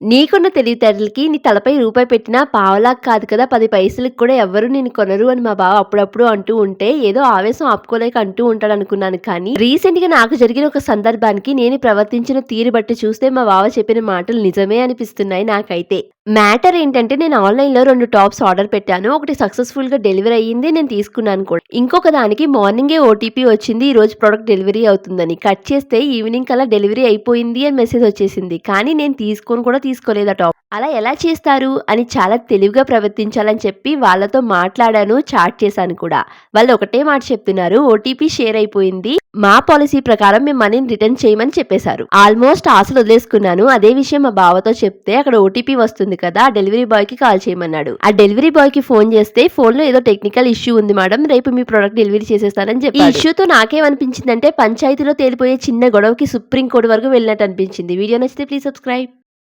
నీకున్న తెలివితేటలకి నీ తలపై రూపాయి పెట్టినా పావలాకు కాదు కదా పది పైసలకు కూడా ఎవరు నేను కొనరు అని మా బావ అప్పుడప్పుడు అంటూ ఉంటే ఏదో ఆవేశం ఆపుకోలేక అంటూ ఉంటాడు అనుకున్నాను కానీ రీసెంట్‌గా నాకు జరిగిన ఒక సందర్భానికి నేను ప్రవర్తించిన తీరు బట్టి చూస్తే మా బావ చెప్పిన మాటలు నిజమే అనిపిస్తున్నాయి నాకైతే. మ్యాటర్ ఏంటంటే నేను ఆన్‌లైన్‌లో రెండు టాప్స్ ఆర్డర్ పెట్టాను. ఒకటి సక్సెస్‌ఫుల్‌గా డెలివరీ అయ్యింది. నేను తీసుకున్నాను కూడా. ఇంకొక దానికి మార్నింగే ఓటీపీ వచ్చింది. ఈరోజు ప్రోడక్ట్ డెలివరీ అవుతుందని. కట్ చేస్తే ఈవినింగ్ కల్లా డెలివరీ అయిపోయింది అని మెసేజ్ వచ్చేసింది. కానీ నేను తీసుకొని కూడా తీసుకోలేదు ఆ టాప్. అలా ఎలా చేస్తారు అని చాలా తెలివిగా ప్రవర్తించాలని చెప్పి వాళ్ళతో మాట్లాడాను. చాట్ చేశాను కూడా. వాళ్ళు ఒకటే మాట చెప్తున్నారు. ఓటీపీ షేర్ అయిపోయింది. మా పాలసీ ప్రకారం మేము మనీని రిటర్న్ చేయమని చెప్పేశారు. ఆల్మోస్ట్ ఆశలు వదిలేసుకున్నాను. అదే విషయం మా బావతో చెప్తే అక్కడ ఓటీపీ వస్తుంది కదా! ఆ డెలివరీ బాయ్‌కి కాల్ చేయమన్నాడు. ఆ డెలివరీ బాయ్‌కి ఫోన్ చేస్తే ఫోన్‌లో ఏదో టెక్నికల్ ఇష్యూ ఉంది మేడం. రేపు మీ ప్రొడక్ట్ డెలివరీ చేసేస్తానని ఈ చెప్పాడు. ఇష్యూతో నాకేమనిపించిందంటే పంచాయతీలో తేలిపోయే చిన్న గొడవకి సుప్రీం కోర్ట్ వరకు వెళ్ళినట్టు అనిపించింది. వీడియో నచ్చితే ప్లీజ్ సబ్స్క్రైబ్.